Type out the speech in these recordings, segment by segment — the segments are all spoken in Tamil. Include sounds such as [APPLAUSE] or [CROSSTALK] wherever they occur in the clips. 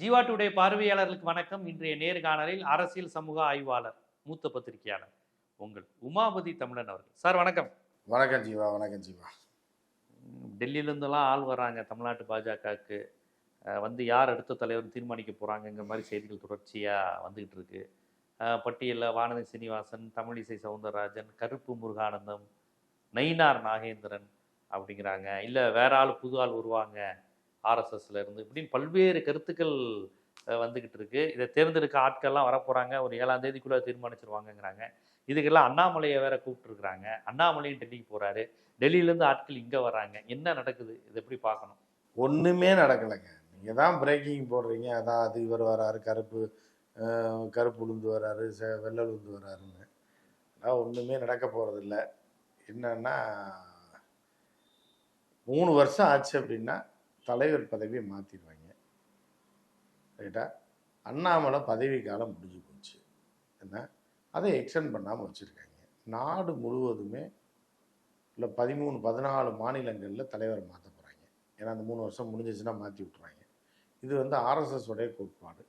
ஜீவா டுடே பார்வையாளர்களுக்கு வணக்கம். இன்றைய நேர்காணலில் அரசியல் சமூக ஆய்வாளர் மூத்த பத்திரிகையாளர் உங்கள் உமாபதி தமிழன் அவர்கள். சார் வணக்கம். வணக்கம் ஜீவா வணக்கம் ஜீவா. டெல்லியிலேருந்தெல்லாம் ஆள் வர்றாங்க தமிழ்நாட்டு பாஜகவுக்கு. வந்து யார் அடுத்த தலைவர் தீர்மானிக்க போகிறாங்கங்கிற மாதிரி செய்திகள் தொடர்ச்சியாக வந்துகிட்டு இருக்கு. பட்டியலில் வானதி சீனிவாசன் தமிழிசை சவுந்தரராஜன் கருப்பு முருகானந்தம் நயினார் நாகேந்திரன் அப்படிங்கிறாங்க. இல்லை வேற ஆள் புது ஆள் வருவாங்க. ஆர்எஸ்எஸ்ல இருந்து. இப்படின்னு பல்வேறு கருத்துக்கள் அஹ், வந்துகிட்டு இருக்கு. இதை தேர்ந்தெடுக்க ஆட்கள்லாம் வரப்போறாங்க. ஒரு ஏழாம் தேதிக்குள்ள தீர்மானிச்சிருவாங்கங்கிறாங்க. இதுக்கெல்லாம் அண்ணாமலையை வேற கூப்பிட்டுருக்குறாங்க. அண்ணாமலையும் டெல்லிக்கு போறாரு. டெல்லியிலேருந்து ஆட்கள் இங்கே வராங்க என்ன நடக்குது? இதை எப்படி பார்க்கணும்? ஒன்றுமே நடக்கலைங்க. நீங்கள் தான் பிரேக்கிங் போடுறீங்க. அதான் அது இவர் வராரு. கருப்பு கருப்பு உளுந்து வராரு. ச வெள்ளை உளுந்து வராருன்னு. அதான் ஒன்றுமே நடக்க போகிறதில்ல என்னன்னா மூணு வருஷம் ஆச்சு அப்படின்னா தலைவர் பதவியை மாற்றிடுவாங்க ரைட்டா? அண்ணாமலை பதவி காலம் முடிஞ்சு போச்சு. என்ன? அதை எக்ஸ்டெண்ட் பண்ணாமல் வச்சுருக்காங்க. நாடு முழுவதுமே இல்லை பதிமூணு பதினாலு மாநிலங்களில் தலைவரை மாற்ற போகிறாங்க ஏன்னா அந்த மூணு வருஷம் முடிஞ்சிச்சுன்னா மாற்றி விட்ருவாங்க இது வந்து ஆர்எஸ்எஸ் உடைய கோட்பாடு.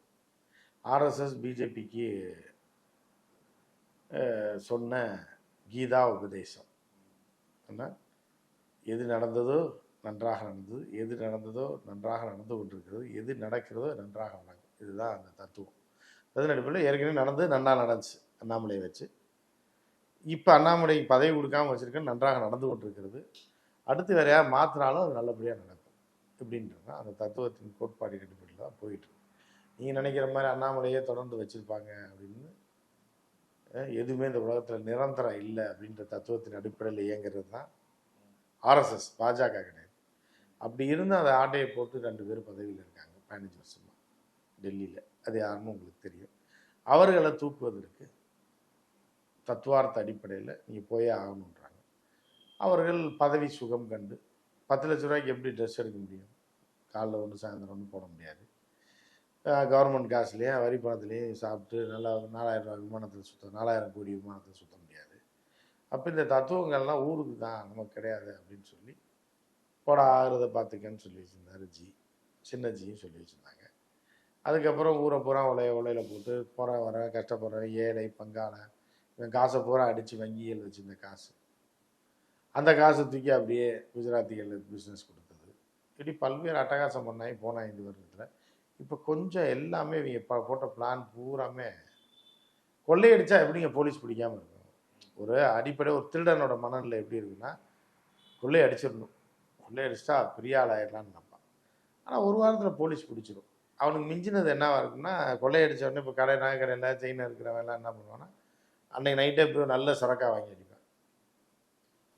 ஆர்எஸ்எஸ் பிஜேபிக்கு சொன்ன கீதா உபதேசம். என்ன? எது நடந்ததோ நன்றாக நடந்தது. எது நடந்ததோ நன்றாக நடந்து கொண்டிருக்கிறது. எது நடக்கிறதோ நன்றாக நடக்கும் இதுதான் அந்த தத்துவம். அதன் அடிப்படையில் ஏற்கனவே நடந்து நன்னா நடந்துச்சு அண்ணாமலையை வச்சு. இப்போ அண்ணாமலை பதவி கொடுக்காம வச்சுருக்க நன்றாக நடந்து கொண்டிருக்கிறது. அடுத்து வேற யார் மாற்றினாலும் அது நல்லபடியாக நடக்கும். இப்படின்றது அந்த தத்துவத்தின் கோட்பாடு அடிப்படையில் தான் போயிட்டுருக்கு நீங்கள் நினைக்கிற மாதிரி அண்ணாமலையே தொடர்ந்து வச்சுருப்பாங்க அப்படின்னு எதுவுமே இந்த உலகத்தில் நிரந்தரம் இல்லை அப்படின்ற தத்துவத்தின் அடிப்படையில் இயங்குறது தான் ஆர்எஸ்எஸ் பாஜக கிடையாது அப்படி இருந்து அந்த ஆட்டையை போட்டு ரெண்டு பேர் பதவியில் இருக்காங்க பதினஞ்சு வருஷமாக டெல்லியில். அது யாருன்னு உங்களுக்கு தெரியும். அவர்களை தூக்குவதற்கு தத்துவார்த்த அடிப்படையில் நீங்கள் போயே ஆகணுன்றாங்க அவர்கள் பதவி சுகம் கண்டு பத்து லட்ச ரூபாய்க்கு எப்படி ட்ரெஸ் எடுக்க முடியும்? காலைல ஒன்று சாயந்தரம் ஒன்று போட முடியாது. கவர்மெண்ட் காசுலேயும் வரி பணத்துலேயும் சாப்பிட்டு நல்லா நாலாயிரம் ரூபாய் விமானத்தில் சுத்த நாலாயிரம் கோடி விமானத்தில் சுத்த முடியாது. அப்போ இந்த தத்துவங்கள்லாம் ஊருக்கு தான் நமக்கு கிடையாது அப்படின்னு சொல்லி போட ஆகிறத பார்த்துக்கன்னு சொல்லி வச்சுருந்தாரு ஜி. சின்ன ஜியும் சொல்லி வச்சுருந்தாங்க. அதுக்கப்புறம் ஊரை பூரா உலைய உலையில போட்டு போகிறேன் வர கஷ்டப்படுறேன் ஏழை பங்காளன் இவன் காசை பூரா அடித்து வங்கிகள் வச்சுருந்த காசு. அந்த காசை தூக்கி அப்படியே குஜராத்திகளுக்கு பிஸ்னஸ் கொடுத்தது. இப்படி பல்வேறு அட்டகாசம் பண்ணாங்க. போன ஐந்து வருடத்தில். இப்போ கொஞ்சம் எல்லாமே இவங்க இப்போ போட்ட பிளான் பூராமே கொள்ளையடிச்சா எப்படிங்க போலீஸ் பிடிக்காமல் இருக்கும் ஒரு அடிப்படை ஒரு திருடனோட மனநிலை எப்படி இருக்குன்னா கொள்ளையடிச்சிடணும். கொள்ளையடிச்சிட்டா பெரிய ஆள் ஆயிடலாம்னு நினைப்பான் ஆனால் ஒரு வாரத்தில் போலீஸ் பிடிச்சிடும் அவனுக்கு மிஞ்சினது என்னவா இருக்குன்னா கொள்ளையடிச்ச உடனே இப்போ கடை நகை கடையில் செயின் இருக்கிறவன் எல்லாம் என்ன பண்ணுவான்னா அன்னைக்கு நைட்டே போய் நல்ல சுரக்கா வாங்கி அடிப்பேன்.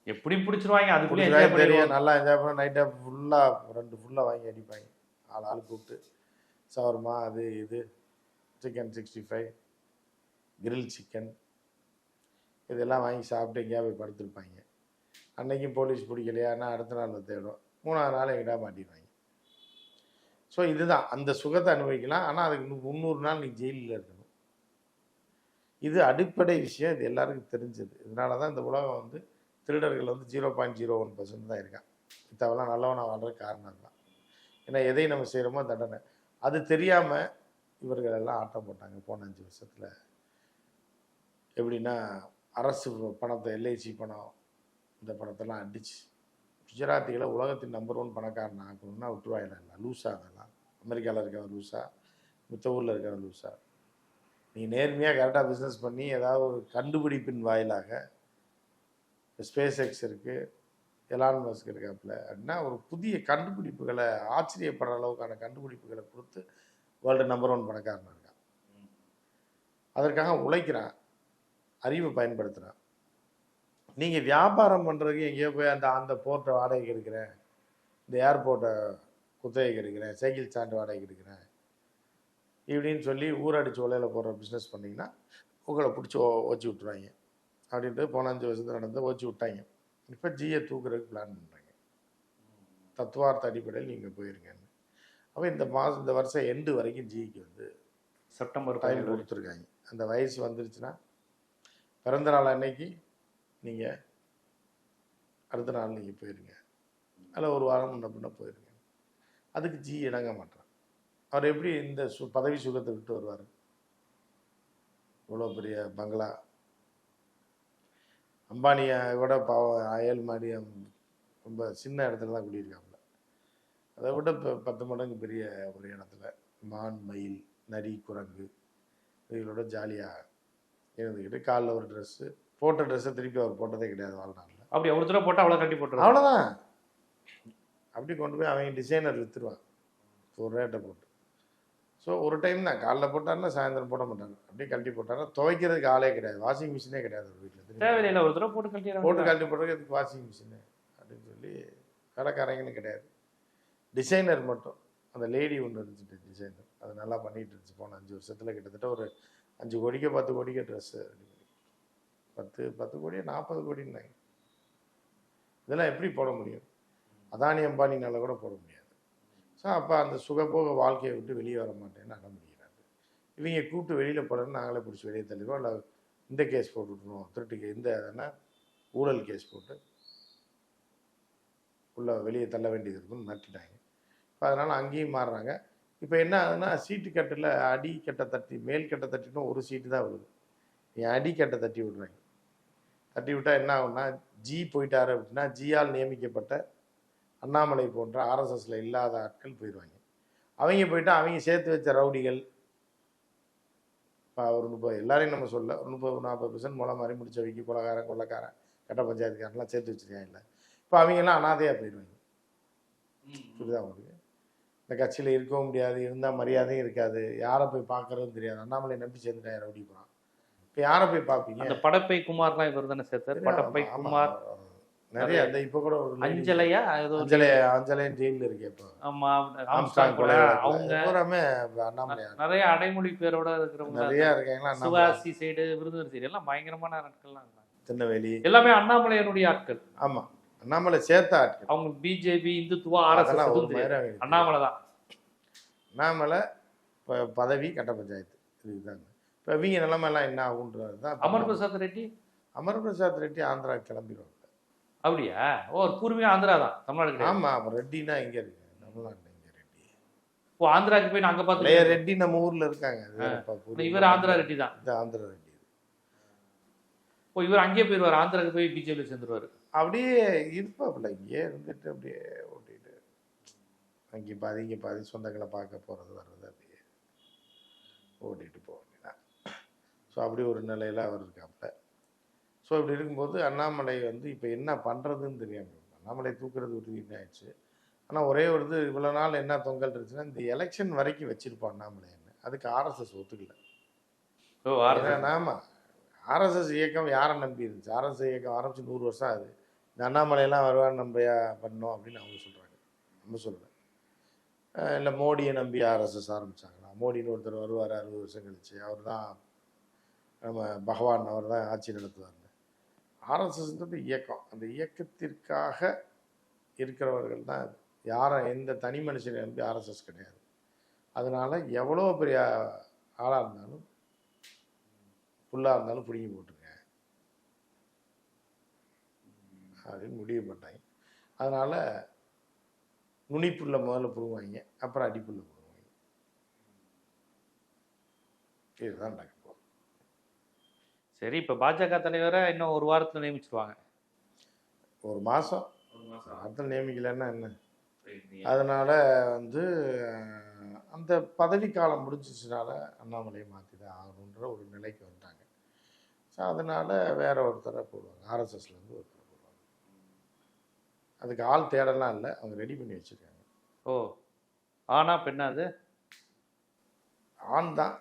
எப்படி பிடிச்சிருவாங்க? அதுக்குள்ளே புடிச்சா enjoy தெரியும். நல்லா என்ஜாய் பண்ண நைட்டே ஃபுல்லாக ரெண்டு ஃபுல்லாக வாங்கி அடிப்பாங்க. ஆள் ஆள் கூப்பிட்டு சவர்மா அது இது chicken sixty five grill chicken இதெல்லாம் வாங்கி சாப்பிட்டு எங்கேயா போய் படுத்திருப்பாங்க. அன்னைக்கும் போலீஸ் பிடிக்கலையான்னா அடுத்த நாள் தேடும் மூணாவது நாள் எங்கிட்ட மாட்டிடுவாங்க. ஸோ இதுதான். அந்த சுகத்தை அனுபவிக்கலாம். ஆனால் அதுக்கு இன்னும் முந்நூறு நாள் நீ ஜெயிலில் இருக்கணும். இது அடிப்படை விஷயம். இது எல்லாருக்கும் தெரிஞ்சது. இதனால தான் இந்த உலகம் வந்து திருடர்கள் வந்து zero point zero one percent தான் இருக்கான் மித்தவெல்லாம் நல்லவனாக வாழ்கிற காரணம் தான் ஏன்னா எதை நம்ம செய்கிறோமோ தண்டனை. அது தெரியாமல் இவர்கள் எல்லாம் ஆட்டம் போட்டாங்க போன அஞ்சு வருஷத்தில். எப்படின்னா அரசு பணத்தை எல்ஐசி பணம் இந்த பணத்தெல்லாம் அடிச்சு. குஜராத்திகளை உலகத்தின் நம்பர் ஒன் பணக்காரன் ஆக்கணும்னா விட்டுருவாயில இல்லை லூஸா அதெல்லாம். அமெரிக்காவில் இருக்கவன் லூஸா மித்த ஊரில் இருக்கவன் லூஸா நீங்கள் நேர்மையாக கரெக்டாக பிஸ்னஸ் பண்ணி ஏதாவது ஒரு கண்டுபிடிப்பின் வாயிலாக ஸ்பேஸ் எக்ஸ் இருக்குது எலான் மஸ்க் இருக்காப்புல அப்படின்னா ஒரு புதிய கண்டுபிடிப்புகளை ஆச்சரியப்படுற அளவுக்கான கண்டுபிடிப்புகளை கொடுத்து வேர்ல்டு நம்பர் ஒன் பணக்காரன் இருக்கான். அதற்காக உழைக்கிறான் அறிவை பயன்படுத்துகிறான் நீங்கள் வியாபாரம் பண்ணுறதுக்கு எங்கேயோ போய் அந்த அந்த போர்ட்டை வாடகைக்கு எடுக்கிறேன். இந்த ஏர்போர்ட்டை குத்தகைக்கு எடுக்கிறேன். சைக்கிள் ஸ்டாண்ட் வாடகைக்கு எடுக்கிறேன். இப்படின்னு சொல்லி ஊரடிச்சு உலையில போடுற பிஸ்னஸ் பண்ணிங்கன்னா உங்களை பிடிச்சி ஓச்சி விட்ருவாங்க அப்படின்ட்டு போன அஞ்சு வருஷத்துல நடந்து ஓச்சி விட்டாங்க. இப்போ ஜியை தூக்குறதுக்கு பிளான் பண்ணுறாங்க தத்துவார்த்த அடிப்படையில் நீங்கள் போயிருங்கன்னு. அப்போ இந்த மாதம் இந்த வருஷம் எண்டு வரைக்கும் ஜிக்கு வந்து செப்டம்பர் டைம் கொடுத்துருக்காங்க. அந்த வயசு வந்துருச்சுன்னா பிறந்த நாள் அன்னைக்கு நீங்கள் அடுத்த நாள் நீங்கள் போயிருங்க. அதில் ஒரு வாரம் முன்ன பின்ன போயிருங்க. அதுக்கு ஜி இணங்க மாட்டான். அவர் எப்படி இந்த சு பதவி சுகத்தை விட்டு வருவார்? இவ்வளோ பெரிய பங்களா. அம்பானியை விட பாவம் அயல் மாதிரி ரொம்ப சின்ன இடத்துல தான் குடியிருக்காப்புல. அதை விட இப்போ பத்து மடங்கு பெரிய ஒரு இடத்துல மான் மயில் நரி குரங்கு இவங்களோட ஜாலியாக இருந்துக்கிட்டு காலைல ஒரு ட்ரெஸ்ஸு போட்ட ட்ரெஸ்ஸை திருப்பி அவர் போட்டதே கிடையாது வாழ்நாளில். அப்படி ஒரு தடவை போட்டா அவ்வளவு கட்டி போட்டுருவாங்க அவ்வளோதான் அப்படி கொண்டு போய் அவங்க டிசைனர் விற்றுருவான் ஒரு ரேட்டை போட்டு. ஸோ ஒரு டைம் தான். காலைல போட்டாருன்னா சாயந்தரம் போட மாட்டாங்க. அப்படியே கழட்டி போட்டாருன்னா துவைக்கிறதுக்கு ஆளே கிடையாது. வாஷிங் மிஷினே கிடையாது ஒரு வீட்டில் தேவையில்லை. ஒரு தடவை போட்டு போட்டு கட்டிடுறாங்க கழட்டி போடுறதுக்கு வாஷிங் மிஷினு அப்படின்னு சொல்லி கடைக்காரங்கன்னு கிடையாது. டிசைனர் மட்டும். அந்த லேடி ஒன்று இருந்துச்சு டிசைனர் அது நல்லா பண்ணிட்டு இருந்துச்சு. போன அஞ்சு வருஷத்தில் கிட்டத்தட்ட ஒரு அஞ்சு கோடிக்கோ பத்து கோடிக்கோ ட்ரெஸ்ஸு பத்து பத்து கோடி நாற்பது கோடின்னாங்க இதெல்லாம் எப்படி போட முடியும்? அதானி அம்பானினால கூட போட முடியாது. ஸோ அப்போ அந்த சுகபோக வாழ்க்கையை விட்டு வெளியே வர மாட்டேன்னு அடம் பிடிக்கிறாங்க இவங்க கூப்பிட்டு வெளியில் போடணும்னு நாங்களே பிடிச்சி வெளியே தள்ளிடுவோம். இல்லை இந்த கேஸ் போட்டு விட்ருவோம் திருட்டு இந்த எதனா ஊழல் கேஸ் போட்டு உள்ள வெளியே தள்ள வேண்டியது இருக்குன்னு மிரட்டிட்டாங்க. இப்போ அதனால் அங்கேயும் மாறுறாங்க. இப்போ என்ன ஆகுதுன்னா சீட்டு கட்டில் அடி கட்டை தட்டி மேல் கட்டை தட்டினா ஒரு சீட்டு தான் வருது. என் அடி கட்டை தட்டி விடுறாங்க தட்டி விட்டால் என்ன ஆகும்னா ஜி போயிட்டாரு அப்படின்னா ஜியால் நியமிக்கப்பட்ட அண்ணாமலை போன்ற ஆர்எஸ்எஸ்ல இல்லாத ஆட்கள் போயிடுவாங்க அவங்க போயிட்டா அவங்க சேர்த்து வச்ச ரவுடிகள் இப்போ ஒரு முப்பது எல்லாரையும் நம்ம சொல்ல ஒரு முப்பது நாற்பது பர்சன்ட் முளை மாதிரி முடிச்ச வைக்கி கொலகாரன் கொள்ளக்காரன் கட்ட பஞ்சாயத்துக்காரன்லாம் சேர்த்து வச்சிருக்காங்க இல்லை. இப்போ அவங்கெல்லாம் அனாதையாக போயிடுவாங்க புரியுதா உங்களுக்கு? இந்த கட்சியில் இருக்கவும் முடியாது இருந்தால் மரியாதையும் இருக்காது. யாரை போய் பார்க்கறதும் தெரியாது. அண்ணாமலை நம்பி சேர்ந்துட்டாங்க ரவுடி போகிறான் இப்போ யாரை போய் பார்ப்பீங்க அந்த படப்பை குமார்லாம் இவர் தானே சேர்த்தார். படப்பை. குமார் நிறைய அந்த இப்போ கூட ஒரு அஞ்சலையா? ஏதோ அஞ்சலை அஞ்சலை ஜெயிலில் இருக்கே இப்போ. ஆமா ஆம்ஸ்டாங் கூட. அவங்க பூராமே அண்ணாமலை நிறைய அடைமொழி பேரோட இருக்கிறவங்க நிறைய இருக்காங்களா சிவாசி சைடு விருதுநகர் சைடு எல்லாம் பயங்கரமான ஆட்கள்லாம் திருநெல்வேலி. எல்லாமே அண்ணாமலையனுடைய ஆட்கள். ஆமா. அண்ணாமலை சேர்த்த ஆட்கள். அவங்க பிஜேபி இந்துத்துவா ஆர்எஸ்எஸ் அண்ணாமலை தான். அண்ணாமலை பதவி கட்ட பஞ்சாயத்து. இதுதாங்க. இவங்க நிலைமையெல்லாம் என்ன ஆகுன்றது தான் அமர் பிரசாத் ரெட்டி? அமர் பிரசாத் ரெட்டி ஆந்திரா கிளம்பிடுவாங்க. அப்படியா? ஓ பூர்வீகம் ஆந்திரா தான் தமிழ்நாடு கிடையாது. ஆமா அப்ப ரெட்டினா இங்க இருக்கு தமிழ்நாட்டுல இங்க ரெட்டி. ஓ ஆந்திராக்கு போய் நாங்க பழைய பார்த்து ரெட்டி நம்ம ஊர்ல இருக்காங்க. இவர் ஆந்திரா ரெட்டி தான். இது ஆந்திரா ரெட்டி. ஓ இவர் அங்கேயே போயிடுவார் ஆந்திராக்கு போய் பிஜேபி சேர்ந்துருவாரு. அப்படியே இருப்பாப்புல இங்கே இருந்துட்டு அப்படியே ஓட்டிட்டு. அங்கே பாதி இங்கே பாதி சொந்தங்களை பார்க்க போகிறது வர்றது அப்படியே ஓட்டிட்டு வேண்டியதான் ஸோ அப்படி ஒரு நிலையில் அவர் இருக்காப்புல. ஸோ இப்படி இருக்கும்போது அண்ணாமலை வந்து இப்போ என்ன பண்ணுறதுன்னு தெரியாமல் அண்ணாமலை தூக்குறது ஒரு ஆயிடுச்சு. ஆனால் ஒரே ஒரு இது இவ்வளோ நாள் என்ன தொங்கல் இருந்துச்சுன்னா இந்த எலெக்ஷன் வரைக்கும் வச்சிருப்போம் அண்ணாமலைன்னு அதுக்கு ஆர்எஸ்எஸ் ஒத்துக்கல. ஓ ஆமாம் ஆர்எஸ்எஸ் இயக்கம் யாரை நம்பி இருந்துச்சு? ஆர்எஸ்எஸ் இயக்கம் ஆரம்பிச்சு நூறு வருஷம் ஆகுது. இந்த அண்ணாமலையெல்லாம் வருவான்னு நம்பியா பண்ணோம் அப்படின்னு அவங்க சொல்கிறாங்க நம்ம சொல்கிறேன் இல்லை மோடியை நம்பி ஆர்எஸ்எஸ் ஆரம்பிச்சாங்களா? மோடின்னு ஒருத்தர் வருவார் அறுபது வருஷம் கழிச்சு. அவர் தான் நம்ம பகவான் அவர் தான் ஆட்சி நடத்துவார் ஆர்எஸ்எஸ்ன்றது இயக்கம். அந்த இயக்கத்திற்காக இருக்கிறவர்கள் தான் யாரும் யாரை எந்த தனி மனுஷனை நம்பி ஆர்எஸ்எஸ் கிடையாது. அதனால் எவ்வளோ பெரிய ஆளாக இருந்தாலும் புல்லாக இருந்தாலும் பிடுங்கி போட்டுருங்க. அப்படின்னு முடிவு பண்ணாங்க அதனால் நுனிப்புள்ள முதல்ல புழுவாங்க அப்புறம் அடிப்புள்ள புழுவாங்க இதுதான் நடக்க சரி இப்ப பாஜக தலைவரை இன்னும் ஒரு வாரத்துல நியமிச்சிருவாங்க. ஒரு மாதம் வாரத்தில் நியமிக்கலைன்னா என்ன? அதனால் வந்து அந்த பதவி காலம் முடிஞ்சிச்சுனால அண்ணாமலையை மாற்றி தான் ஆகணுன்ற ஒரு நிலைக்கு வந்துட்டாங்க. ஸோ அதனால் வேற ஒருத்தரை போடுவாங்க. ஆர்எஸ்எஸ்லேருந்து ஒருத்தரை போடுவாங்க. அதுக்கு ஆள் தேடலாம் இல்லை. அவங்க ரெடி பண்ணி வச்சுருக்காங்க. ஓ ஆனா பெண்ணா அது? ஆண் தான்.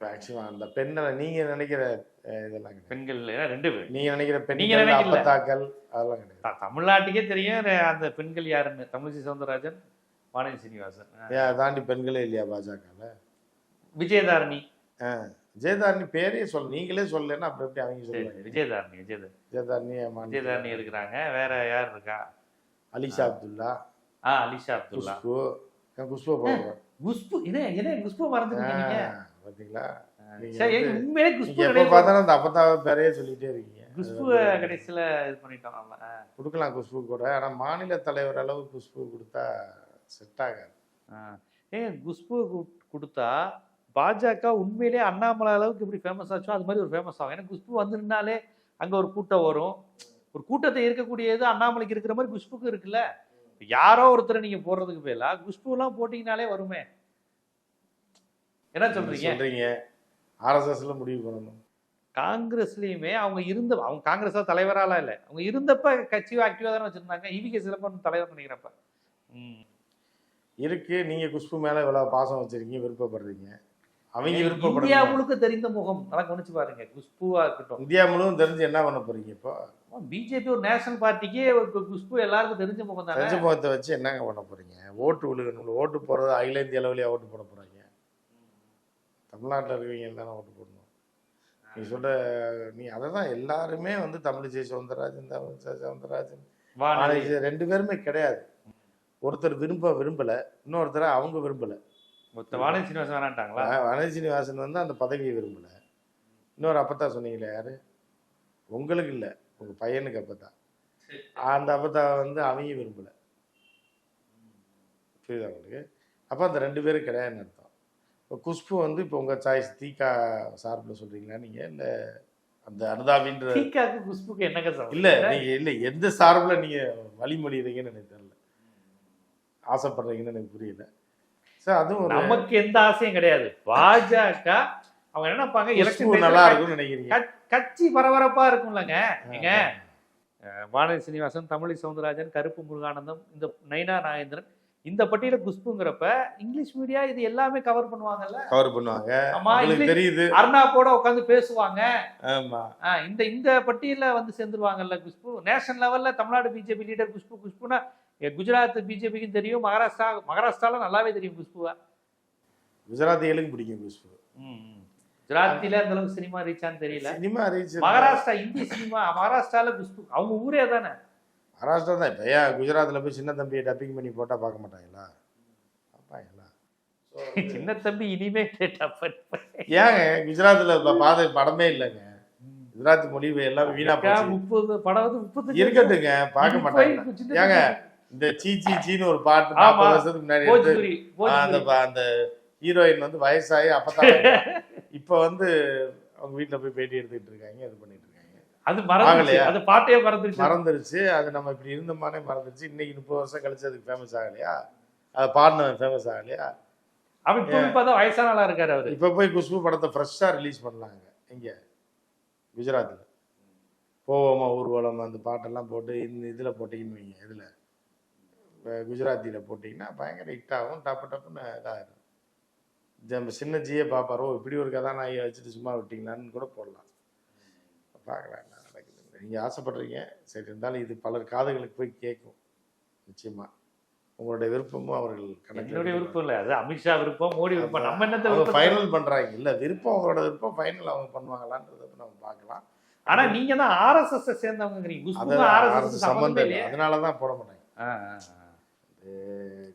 மேக்சிமம் அந்த பெண்ணை நீங்கள் நினைக்கிற இதெல்லாம் பெண்கள் ஏன்னா ரெண்டு பேர். நீங்கள் நினைக்கிற நீங்க பெண்கள் நினைக்கல. அப்பத்தாக்கள் அதெல்லாம் கிடையாது. தமிழ்நாட்டுக்கே தெரியும் அந்த பெண்கள் யாருன்னு. தமிழிசை சவுந்தரராஜன் வானதி சீனிவாசன். ஏன் தாண்டி பெண்களே இல்லையா பாஜகவில் விஜயதாரணி. ஜெயதாரணி பேரே சொல்ல நீங்களே சொல்லலைன்னா அப்புறம் எப்படி அவங்க சொல்லுவாங்க? விஜயதாரணி விஜயதாரணி. ஜெயதாரணி மாநில விஜயதாரணி இருக்கிறாங்க வேற யார் இருக்கா? அலிஷா அப்துல்லா. ஆ அலிஷா அப்துல்லா. குஷ்பு. குஷ்பு குஷ்பு என்ன என்ன குஷ்பு மறந்துட்டீங்க நீங்க? பார்த்தீங்களா சரி உண்மையிலே குஷ்பு எப்போ பார்த்தாலும் அந்த அப்பத்தாவை பேரையே சொல்லிட்டே இருக்கீங்க. குஷ்பு கடைசியில இது பண்ணிட்டோம் நம்ம. கொடுக்கலாம் குஷ்பு கூட ஆனா மாநில தலைவர் அளவு குஷ்பு கொடுத்தா செட் ஆகாது. ஏன் குஷ்பு கொடுத்தா பாஜக உண்மையிலேயே அண்ணாமலை அளவுக்கு இப்படி ஃபேமஸ் ஆச்சோ அது மாதிரி ஒரு ஃபேமஸ் ஆகும். ஏன்னா குஷ்பு வந்து நின்னாலே அங்கே ஒரு கூட்டம் வரும். ஒரு கூட்டத்தை இருக்கக்கூடியது அண்ணாமலைக்கு இருக்கிற மாதிரி குஷ்புக்கு இருக்குல்ல. யாரோ ஒருத்தரை நீங்க போடுறதுக்கு பதிலா குஷ்புலாம் போட்டிங்கனாலே வருமே. என்ன சொல்றீங்க? சொல்றீங்க? ஆர்எஸ்எஸ்ல முடிவு பண்ணணும். காங்கிரஸ்லயுமே அவங்க இருந்த அவங்க காங்கிரஸா தலைவராலாம் இல்லை. அவங்க இருந்தப்ப கட்சி ஆக்டிவா தானே வச்சிருந்தாங்க. இவிகே சிலப்பன் தலைவர் நினைக்கிறப்ப. ம். இருக்கு. நீங்க குஷ்பு மேல இவ்வளவு பாசம் வச்சிருக்கீங்க விருப்பப்படுறீங்க. அவங்க இந்தியா விருப்பப்படுறாங்க முழுக்க தெரிந்த முகம். அதெல்லாம் கவனிச்சு பாருங்க. குஷ்புவா இருக்கட்டும். இந்தியா முழுவதும் தெரிஞ்சு என்ன பண்ண போறீங்க இப்போ? பிஜேபி ஒரு நேஷனல் பார்ட்டிக்கே குஷ்பு எல்லாருக்கும் தெரிஞ்ச முகம் தானே. தெரிஞ்ச முகத்தை வச்சு என்னங்க பண்ண போறீங்க? ஓட்டு விழுகணும். ஓட்டு போறது அகில இந்திய அளவுலயே ஓட்டு போட போறாங்க. தமிழ்நாட்டில் இருக்கவங்க தானே ஓட்டு போடணும். நீ சொல்ற நீ அதை தான் எல்லாருமே வந்து தமிழிசை சவுந்தரராஜன் தமிழிசை சவுந்தரராஜன் ரெண்டு பேருமே கிடையாது. ஒருத்தர் விரும்ப விரும்பல இன்னொருத்தரை அவங்க விரும்பல. மொத்த வானதி சீனிவாசன் வேணான்ட்டாங்களா? வனதி சீனிவாசன் வந்து அந்த பதவியை விரும்பல. இன்னொரு அப்பத்தா சொன்னீங்களே யாரு? உங்களுக்கு இல்லை உங்க பையனுக்கு அப்பத்தா அந்த அப்பத்தா வந்து அவங்க விரும்பல. புரியுதா உங்களுக்கு? அப்போ அந்த ரெண்டு பேரும் கிடையாதுன்னு அர்த்தம். குஷ்பு வந்து இப்போ உங்க சாய்ஸ் தீகா சார்பில் சொல்றீங்களா நீங்க? இல்ல அந்த அனுதாபின்ற தீகாக்கு குஷ்புக்கு என்னங்க சம்பந்தம்? இல்ல நீங்க இல்ல எந்த சார்புல நீங்க வழிமொழிகிறீங்கன்னு எனக்கு தெரியல. ஆசைப்படுறீங்கன்னு எனக்கு புரியல. சார் அதுவும் நமக்கு எந்த ஆசையும் கிடையாது. பாஜக அவங்க என்ன நினைப்பாங்க? நல்லா இருக்கும்னு நினைக்கிறீங்க. கட்சி பரபரப்பா இருக்கும்லங்க. அஹ் வானதி சீனிவாசன் தமிழி சவுந்தரராஜன் கருப்பு முருகானந்தம் இந்த நைனா நாகேந்திரன் இந்த பட்டியல குஷ்புங்கிறப்ப இங்கிலீஷ் மீடியா இது எல்லாமே கவர் பண்ணுவாங்கல்ல? கவர் பண்ணுவாங்க. ஆமா தெரியுது. அர்ணாப்போட உட்காந்து பேசுவாங்க. ஆமா. இந்த இந்த பட்டியல வந்து சேர்ந்துருவாங்கல்ல குஷ்பு? நேஷனல் லெவல்ல தமிழ்நாடு பிஜேபி லீடர் குஷ்பு குஷ்புனா குஜராத் பிஜேபிக்கும் தெரியும் மகாராஷ்டிரா மகாராஷ்டிரால நல்லாவே தெரியும் குஷ்புவா. குஜராத்திகளுக்கு பிடிக்கும் குஷ்பு. குஜராத்தில அந்த அளவுக்கு சினிமா ரீச்சான்னு தெரியல. Cinema reach Maharashtra Hindi cinema மகாராஷ்டிரால குஷ்பு. அவங்க ஊரே தானே மகாராஷ்டிரா தான் இப்போ. ஏன் குஜராத்தில் போய் சின்ன தம்பியை டப்பிங் பண்ணி போட்டால் பார்க்க மாட்டாங்களா? பார்ப்பாங்களா சின்ன தம்பி இனிமே ஏங்க குஜராத்தில் பாத படமே இல்லைங்க. குஜராத் மொழி எல்லாமே வீணா முப்பது படம் வந்து முப்பத்தஞ்சு இருக்கட்டுங்க பார்க்க மாட்டாங்க முப்பது ஏங்க. இந்த சீ சீ சீன்னு ஒரு பாட்டு. நாற்பது வருஷத்துக்கு முன்னாடி அந்த அந்த ஹீரோயின் வந்து வயசாகி அப்பதான் [LAUGHS] இப்போ வந்து அவங்க வீட்டில் போய் பேட்டி எடுத்துக்கிட்டு இருக்காங்க இது பண்ணிட்டு அது மறந்துருச்சு. ஆகலையா? அது பாட்டே மறந்துருச்சு. மறந்துருச்சு. அது நம்ம இப்படி இருந்தோமானே மறந்துருச்சு. இன்னைக்கு முப்பது வருஷம் கழிச்சு அதுக்கு ஃபேமஸ் ஆகலையா? அதை பாடினவன் ஃபேமஸ் ஆகலையா? அவன் இப்ப பார்த்தா வயசான ஆளா இருக்காரு அவரு. இப்போ போய் குஷ்பு படத்தை ஃப்ரெஷ்ஷாக ரிலீஸ் பண்ணலாங்க எங்க? குஜராத்தில். போவோமா ஊர்வலம் அந்த பாட்டெல்லாம் போட்டு இந்த இதில் போட்டிங்கன்னு வைங்க இதில். குஜராத்தியில் போட்டிங்கன்னா பயங்கர ஹிட் ஆகும். டப்பு டப்புன்னு இதாகிடும் நம்ம சின்ன ஜியை பார்ப்பாரோ. இப்படி ஒரு கதாநாயகியை வச்சுட்டு சும்மா விட்டீங்களான்னு கூட போடலாம். பார்க்கலாம் என்ன நடக்குது நீங்கள் ஆசைப்படுறீங்க. சரி இருந்தாலும் இது பலர் காதுகளுக்கு போய் கேட்கும். நிச்சயமா. உங்களுடைய விருப்பமும் அவர்கள் கணக்கில் என்னுடைய விருப்பம் இல்ல. அது அமித்ஷா விருப்பம் மோடி விருப்பம். நம்ம என்னத்த விருப்பம் ஃபைனல் பண்றாங்க. இல்ல விருப்பம் அவங்களோட விருப்பம் ஃபைனல் அவங்க பண்ணுவாங்களான்றத நம்ம பார்க்கலாம். ஆனா நீங்க தான் ஆர்எஸ்எஸ் சேர்ந்தவங்கிறீங்க. ஆர்எஸ்எஸ் சம்பந்தம் சம்பந்தம் இல்லை. அதனால தான் போட மாட்டாங்க.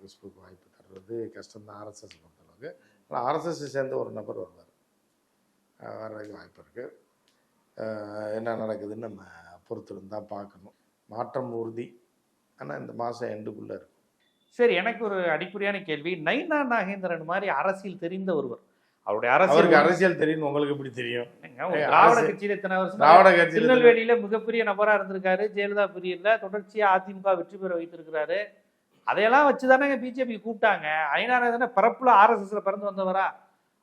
குஷ்புக்கு வாய்ப்பு தர்றது கஷ்டம் தான் ஆர்எஸ்எஸ் பொறுத்தளவுக்கு. ஆனால் ஆர்எஸ்எஸ் சேர்ந்த ஒரு நபர் வருவார். வர்றதுக்கு வாய்ப்பு இருக்கு. அஹ் என்ன நடக்குதுன்னு நம்ம பொறுத்திருந்தா பார்க்கணும். மாற்றம் உறுதி. ஆனால் இந்த மாதம் எண்டுக்குள்ளே இருக்கும் சரி எனக்கு ஒரு அடிப்படையான கேள்வி. நைனா நாகேந்திரன் மாதிரி அரசியல் தெரிந்த ஒருவர். அவருடைய அவருக்கு அரசியல் அரசியல் தெரியும் உங்களுக்கு எப்படி தெரியும்? திராவிட கட்சியில இத்தனை வருஷம் திராவிட கட்சியில் திருநெல்வேலியில மிகப்பெரிய நபரா இருந்திருக்காரு ஜெயலலிதா பிரியர்ல தொடர்ச்சியா அதிமுக வெற்றி பெற வைத்திருக்கிறாரு. அதையெல்லாம் வச்சுதானே பிஜேபி கூப்பிட்டாங்க. ஐநாறு தானே பரப்புல ஆர்எஸ்எஸ்ல பிறந்து வந்தவரா?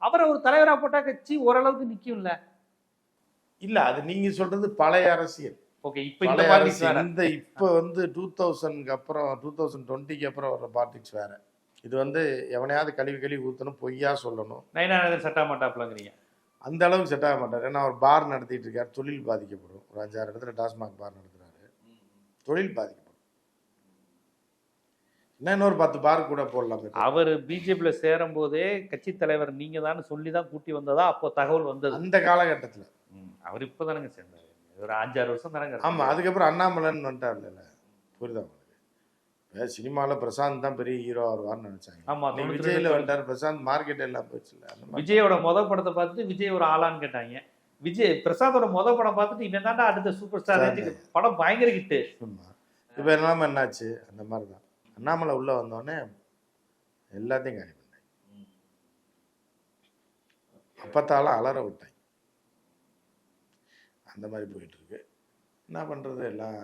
அவரை ஒரு தலைவரா போட்டா கட்சி ஓரளவுக்கு நிக்கும்ல. இல்ல அது நீங்க சொல்றது பழைய அரசியல். ஓகே இப்ப இந்த பாலிடிக்ஸ் இந்த இப்போ வந்து டூ தௌசண்ட்க்கு அப்புறம் டூ தௌசண்ட் டுவெண்ட்டிக்கு அப்புறம் வர பாலிடிக்ஸ் வேற. இது வந்து எவனையாவது கழுவி கழுவி ஊற்றணும் பொய்யா சொல்லணும். நயனானந்தன் சட்டா மாட்டாப்லங்கிறீங்க. அந்த அளவுக்கு செட் ஆக மாட்டார். ஏன்னா அவர் பார் நடத்திட்டு இருக்கார். தொழில் பாதிக்கப்படும். ஒரு அஞ்சாறு இடத்துல டாஸ்மாக் பார் நடத்துறாரு. தொழில் பாதிக்கப்படும். இன்னொரு பத்து பார் கூட போடலாம். அவர் பிஜேபியில சேரும் போதே கட்சி தலைவர் நீங்க தான் சொல்லி தான் கூட்டி வந்ததா? அப்போ தகவல் வந்தது. அந்த காலகட்டத்தில். அவர் இப்பதானங்க சேர்ந்தாரு. ஒரு அஞ்சாறு வருஷம் தானங்க ஆமா இருந்தாரு. அதுக்கப்புறம் அண்ணாமலைன்னு வந்துட்டார்ல புரியுதா உங்களுக்கு? இப்போ சினிமாவில் பிரசாந்த் தான் பெரிய ஹீரோ வருவார்னு நினைச்சாங்க. ஆமா இன்னைக்கு தொண்ணூத்தி விஜயில வந்துட்டார் பிரசாந்த் மார்க்கெட் எல்லாம் மாதிரி. விஜயோட முத படத்தை பார்த்துட்டு விஜய் ஒரு ஆளான்னு கேட்டாங்க. விஜய் பிரசாதோட முத படம் பார்த்துட்டு இவன் அடுத்த சூப்பர் ஸ்டார். படம் பயங்கர ஆமா. இப்போ எல்லாமே என்னாச்சு? அந்த மாதிரி தான் அண்ணாமலை உள்ளே வந்தோடனே எல்லாத்தையும் காலி பண்ணாங்க. அப்பத்தால அலற விட்டாங்க. அந்த மாதிரி போயிட்டு இருக்கு என்ன பண்ணுறது எல்லாம்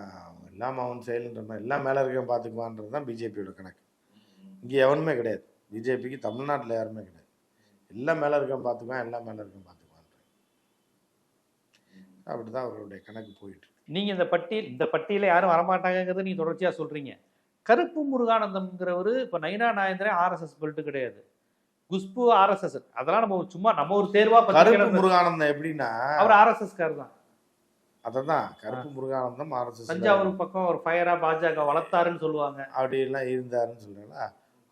எல்லாம் அவன் செயலுன்ற மாதிரி எல்லாம் மேலே இருக்க பார்த்துக்குவான்றது தான் பிஜேபியோட கணக்கு. இங்கே எவனுமே கிடையாது. பிஜேபிக்கு தமிழ்நாட்டில் யாருமே கிடையாது. எல்லாம் மேலே இருக்க பார்த்துக்குவான் எல்லாம் மேலே இருக்க பார்த்துக்குவான் அப்படி தான் அவர்களுடைய கணக்கு போயிட்டு இருக்கு நீங்க இந்த பட்டியல் இந்த பட்டியல யாரும் வரமாட்டாங்கிறத நீங்க தொடர்ச்சியா சொல்றீங்க. கருப்பு முருகானந்தம்ங்கிறவரு இப்ப நைனா நாயந்திரன் ஆர்எஸ்எஸ் பெல்ட் கிடையாது. குஷ்பு ஆர்எஸ்எஸ். அதெல்லாம் நம்ம சும்மா நம்ம ஒரு தேர்வா கருப்பு முருகானந்தம் எப்படின்னா அவர் ஆர்எஸ்எஸ் கார் தான் அதை தான் கருப்பு முருகானந்தம் ஆர்எஸ்எஸ் தஞ்சாவூர் பக்கம் ஒரு ஃபயரா பாஜக வளர்த்தாருன்னு சொல்லுவாங்க. அப்படியெல்லாம் இருந்தாருன்னு சொல்கிறேன்னா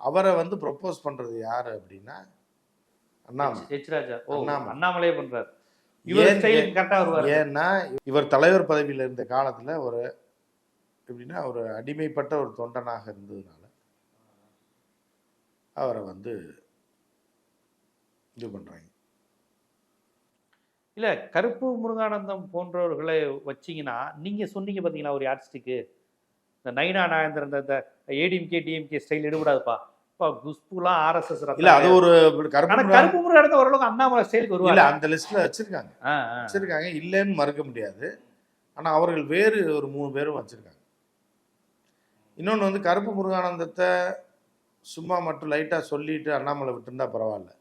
அவரை வந்து ப்ரொப்போஸ் பண்ணுறது யார் அப்படின்னா அண்ணாமலை. எச் ராஜா. அண்ணாமலை. அண்ணாமலே பண்றாரு. ஏன்னா இவர் தலைவர் பதவியில் இருந்த காலத்தில் ஒரு எப்படின்னா ஒரு அடிமைப்பட்ட ஒரு தொண்டனாக இருந்ததுனால அவரை வந்து இது பண்ணுறாங்க இல்ல கருப்பு முருகானந்தம் போன்றவர்களை வச்சீங்கன்னா நீங்க சொன்னீங்க பாத்தீங்களா ஒரு யாட்ஸ்டிக்கு இந்த நைனா நாயந்திரன் இந்த ஏடிஎம்கே டிஎம்கே ஸ்டைல் எடுபடாதுப்பா. இப்போ குஷ்புலாம் ஆர்எஸ்எஸ் இல்ல அது ஒரு கருப்பு கருப்பு முருகானந்தம் ஓரளவுக்கு அண்ணாமலை ஸ்டைலுக்கு இல்ல வருவாங்க அந்த லிஸ்ட்ல வச்சிருக்காங்க. வச்சிருக்காங்க. இல்லைன்னு மறுக்க முடியாது. ஆனா அவர்கள் வேறு ஒரு மூணு பேரும் வச்சிருக்காங்க. இன்னொன்று வந்து கருப்பு முருகானந்தத்தை சும்மா மட்டும் லைட்டாக சொல்லிட்டு அண்ணாமலை விட்டுருந்தா பரவாயில்ல.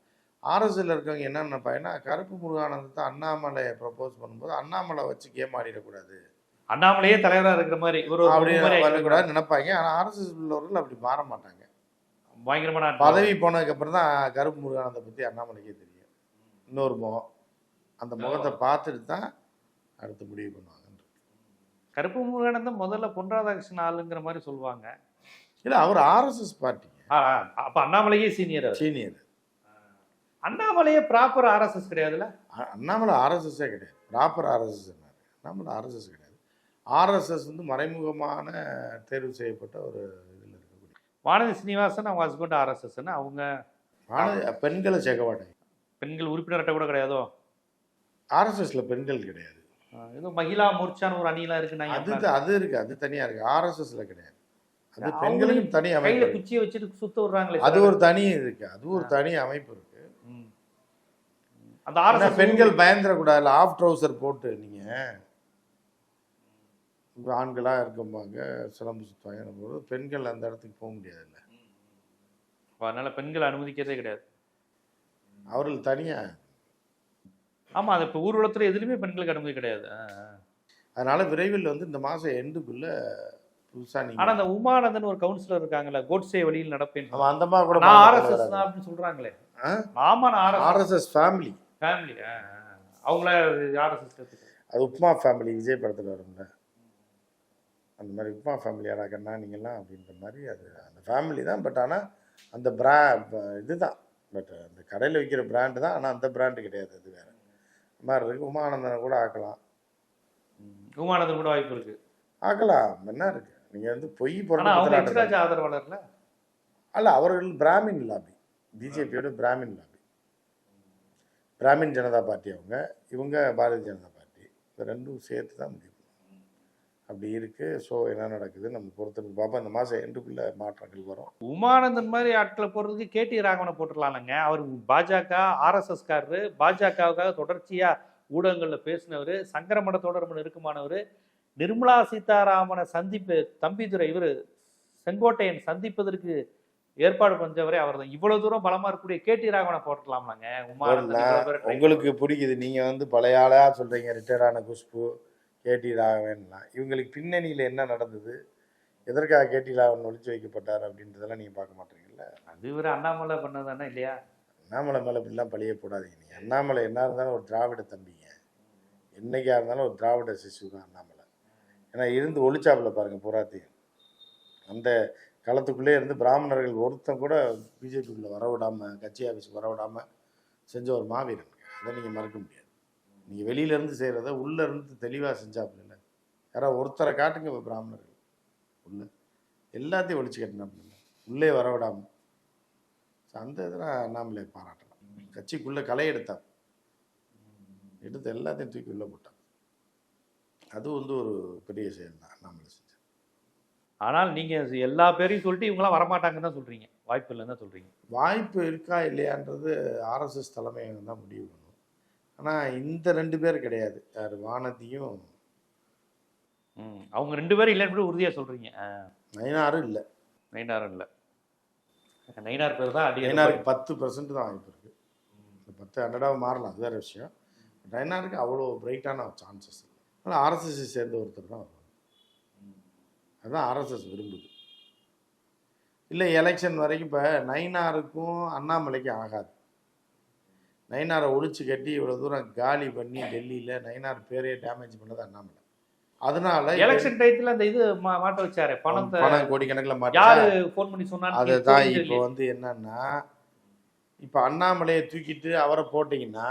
ஆர்எஸ்எல்ல இருக்கவங்க என்ன நினைப்பாங்கன்னா கருப்பு முருகானந்தத்தை அண்ணாமலையை ப்ரப்போஸ் பண்ணும்போது அண்ணாமலை வச்சு கேம் ஆடிடக்கூடாது. அண்ணாமலையே தலைவரா இருக்கிற மாதிரி ஒரு அப்படி வரக்கூடாது நினைப்பாங்க. ஆனால் ஆர்எஸ்எஸ் உள்ளவர்கள் அப்படி மாற மாட்டாங்க. பயங்கரமான. பதவி போனதுக்கு அப்புறம் தான் கருப்பு முருகானந்தை பற்றி அண்ணாமலைக்கே தெரியும். இன்னொரு முகம். அந்த முகத்தை பார்த்துட்டு தான் அடுத்து முடிவு பண்ணுவாங்க கருப்பு முருகானந்தம் முதல்ல பொன் ராதாகிருஷ்ணன் ஆளுங்கிற மாதிரி சொல்லுவாங்க. இல்லை அவர் ஆர்எஸ்எஸ் ஆ, அப்ப அண்ணாமலையே சீனியர் சீனியர் அண்ணாமலையே ப்ராப்பர் ஆர்எஸ்எஸ் கிடையாதுல்ல? அண்ணாமலை ஆர்எஸ்எஸ்ஸே கிடையாது. ப்ராப்பர் ஆர்எஸ்எஸ் அண்ணாமலை ஆர்எஸ்எஸ் கிடையாது. ஆர்எஸ்எஸ் வந்து மறைமுகமான தேர்வு செய்யப்பட்ட ஒரு இதில் இருக்கக்கூடிய வானதி சீனிவாசன் அவங்க ஹஸ்பண்ட் ஆர்எஸ்எஸ்ன்னு அவங்க ஆனா பெண்களை சேர்க்க மாட்டாங்க. பெண்கள் உறுப்பினர்கிட்ட கூட கிடையாதோ? ஆர்எஸ்எஸ்ல பெண்கள் கிடையாது. ஏதோ மகிழா மோர்ச்சான்னு ஒரு அணிலாம் அது இருக்குன்னாங்க அது இருக்கு. அது தனியா இருக்கு. ஆர்எஸ்எஸ்ல கிடையாது. அது பெண்களுக்கும் தனி அமைப்பு. குச்சியை வச்சுட்டு சுத்த விடுறாங்களே அது. ஒரு தனி இருக்கு. அது ஒரு தனி அமைப்பு இருக்கு. அந்த ஆர்எஸ்எஸ் பெண்கள் பயந்துடக்கூடாது ஆஃப் ட்ரௌசர் போட்டு நீங்க. இப்ப ஆண்களா இருக்கும்பாங்க சிலம்பு சுத்துவாங்க போது பெண்கள் அந்த இடத்துக்கு போக முடியாதுல்ல. அதனால பெண்கள் அனுமதிக்கிறதே கிடையாது. அவர்கள் தனியா? ஆமா அது இப்ப ஊர்வலத்துல எதுலயுமே பெண்களுக்கு அனுமதி கிடையாது. அதனால விரைவில் வந்து இந்த மாசம் எண்டுக்குள்ள புதுசா ஆனா நீங்க அந்த உமானந்தன் ஒரு கவுன்சிலர் இருக்காங்கல்ல கோட்ஸே வழியில் நடப்பேன் அந்த மாதிரி கூட ஆர்எஸ்எஸ் தான் அப்படின்னு சொல்றாங்களே. ஆ? ஆமா நான் ஆர்எஸ்எஸ் ஆர்எஸ்எஸ் ஃபேமிலி ஃபேமிலி அவங்கள ஆர்எஸ்எஸ் அது உப்மா ஃபேமிலி விஜய் படத்துல வரும்ல. அந்த மாதிரி உப்மா ஃபேமிலி யாரா கண்ணா நீங்கள்லாம் அப்படின்ற மாதிரி அது அந்த ஃபேமிலி தான். பட் ஆனால் அந்த பிரா இதுதான். பட் அந்த கடையில் விற்கிற பிராண்டு தான். ஆனால் அந்த பிராண்டு கிடையாது. அது வேற. மாதிரி உமானந்தனை கூட ஆக்கலாம். உமானந்தன் கூட வாய்ப்பு இருக்கு. ஆக்கலாம் என்ன இருக்கு? நீங்கள் வந்து பொய் எச்ராஜ் ஆதரவாளர்ல? அல்ல அவர்கள் பிராமின் லாபி. பிஜேபியோட பிராமின் லாபி. பிராமின் ஜனதா பார்ட்டி அவங்க இவங்க பாரதிய ஜனதா பார்ட்டி. இந்த ரெண்டும் சேர்த்து தான் முடிவு. அப்படி இருக்குது ஸோ என்ன நடக்குது? நம்ம பொறுத்திருந்து பாப்பா இந்த மாதம் எண்டுக்குள்ளே மாற்றங்கள் வரும். உமானந்தன் மாதிரி ஆட்களை போடுறதுக்கு கேடி ராகவனை போட்டுடலாம்லங்க. அவர் பாஜக ஆர்எஸ்எஸ்காரரு பாஜகவுக்காக தொடர்ச்சியாக ஊடகங்களில் பேசினவர். சங்கரமட தொடர்பு நெருக்கமானவர் நிர்மலா சீதாராமனை சந்திப்பு தம்பிதுரை இவர் செங்கோட்டையன் சந்திப்பதற்கு ஏற்பாடு பண்ணவரே அவர் தான் இவ்வளவு தூரம் பலமா இருக்கக்கூடிய கேடி ராகவனை பேரை try உங்களுக்கு பிடிக்குது. நீங்கள் வந்து பழைய ஆளா சொல்கிறீங்க ரிட்டையர் ஆன குஷ்பு கேடி ராகவன்லாம். இவங்களுக்கு பின்னணியில் என்ன நடந்தது? எதற்காக கேடி ராகவன் ஒழிச்சு வைக்கப்பட்டார் அப்படின்றதெல்லாம் நீங்கள் பார்க்க மாட்டீங்கல்ல? அது இவர் அண்ணாமலை பண்ணதானே இல்லையா? அண்ணாமலை மேலே இப்படிலாம் பழிய போடாதீங்க நீங்கள் அண்ணாமலை என்ன இருந்தாலும் ஒரு திராவிட தம்பிங்க. என்னைக்கா இருந்தாலும் ஒரு திராவிட சிசு தான் அண்ணாமலை. ஏன்னா இருந்து ஒளிச்சாப்புல பாருங்க பூராத்தையும் அந்த களத்துக்குள்ளே இருந்து பிராமணர்கள் ஒருத்தன் கூட பிஜேபிக்குள்ளே வரவிடாம கட்சி ஆஃபீஸுக்கு வரவிடாம செஞ்ச ஒரு மாவீரன். அதை நீங்கள் மறக்க முடியாது. நீங்கள் வெளியிலேருந்து செய்கிறத உள்ளே இருந்து தெளிவாக செஞ்சாப்புல இல்லை. ஒருத்தரை காட்டுங்க இப்போ பிராமணர்கள். உள்ளே எல்லாத்தையும் ஒழிச்சு கட்டினாப்புல உள்ளே வரவிடாம அந்த இதில் நாமளே பாராட்டலாம் கட்சிக்குள்ளே களை எடுத்தான். எடுத்து எல்லாத்தையும் தூக்கி உள்ளே போட்டான். அது வந்து ஒரு பெரிய செயல் தான் நாமளே ஆனால் நீங்க எல்லா பேரையும் சொல்லிட்டு இவங்களாம் வரமாட்டாங்கன்னு தான் சொல்றீங்க. வாய்ப்பு இல்லைன்னு தான் சொல்றீங்க. வாய்ப்பு இருக்கா இல்லையான்றது ஆர்எஸ்எஸ் தலைமையகம் தான் முடிவு பண்ணும். ஆனால் இந்த ரெண்டு பேர் கிடையாது. யார் வானதியும் ம். அவங்க ரெண்டு பேரும் இல்லைன்னு கூட உறுதியா சொல்றீங்க. ஆ, நயினாரும் இல்லை. நயினாரும் இல்லை. நயினார் பேர் தான் அடி நயினாருக்கு பத்து பர்சன்ட் தான் வாய்ப்பு இருக்குது பத்து ஹண்ட்ரடாக மாறலாம் அது வேறு விஷயம். நயினாருக்கு அவ்வளோ பிரைட்டான சான்சஸ் இல்லை ஆனால் ஆர்எஸ்எஸ் சேர்ந்த ஒருத்தர் தான் வருவாங்க அதுதான் ஆர்எஸ்எஸ் விரும்புது. இல்லை எலெக்ஷன் வரைக்கும் இப்போ நயினாருக்கும் அண்ணாமலைக்கும் ஆகாது. நயினாரை ஒழிச்சு கட்டி இவ்வளோ தூரம் காலி பண்ணி டெல்லியில் நயினார் பேரே டேமேஜ் பண்ணது அண்ணாமலை. அதனால எலெக்ஷன் டயத்துல அந்த இது மாட்ட வச்சாரு. பணத்தை பணம் கோடிக்கணக்கில் மாற்றி ஃபோன் பண்ணி சொன்னான்னு அதுதான் இப்போ. வந்து என்னன்னா இப்போ அண்ணாமலையை தூக்கிட்டு அவரை போட்டிங்கன்னா